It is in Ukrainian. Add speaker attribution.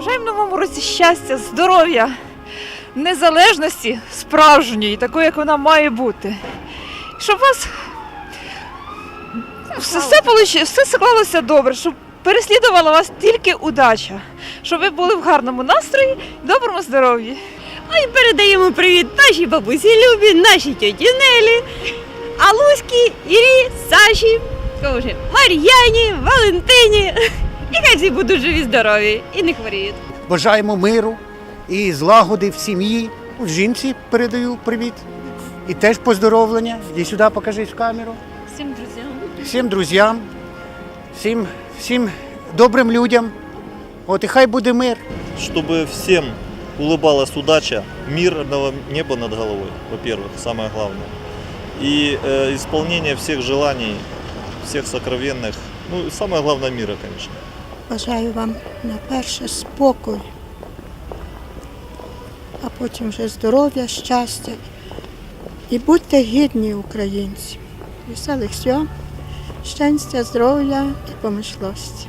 Speaker 1: Бажаємо новому році щастя, здоров'я, незалежності справжньої, такої, як вона має бути. Щоб у вас все, все, получи- все склалося добре, щоб переслідувала вас тільки удача, щоб ви були в гарному настрої, доброму здоров'ї.
Speaker 2: А й передаємо привіт нашій бабусі Любі, нашій тьоті Нелі, Алуські, Ірі, Саші, Мар'яні, Валентині. І хай всі будуть живі, здорові і не хворіють.
Speaker 3: Бажаємо миру і злагоди в сім'ї. От Жінці передаю привіт. І теж поздоровлення. Іди сюди, покажись в камеру.
Speaker 2: Всім друзям.
Speaker 3: Всім друзям, всім, всім добрим людям. От і хай буде мир.
Speaker 4: чтобы всем улыбалась удача, мирного неба над головой, во-первых, самое главное. И э, исполнение всех желаний, всех сокровенных, ну и самое главное мира, конечно.
Speaker 5: Бажаю вам на перше спокою, а потім вже здоров'я, щастя. І будьте гідні українці. Веселих свят, щастя, здоров'я і помишлості.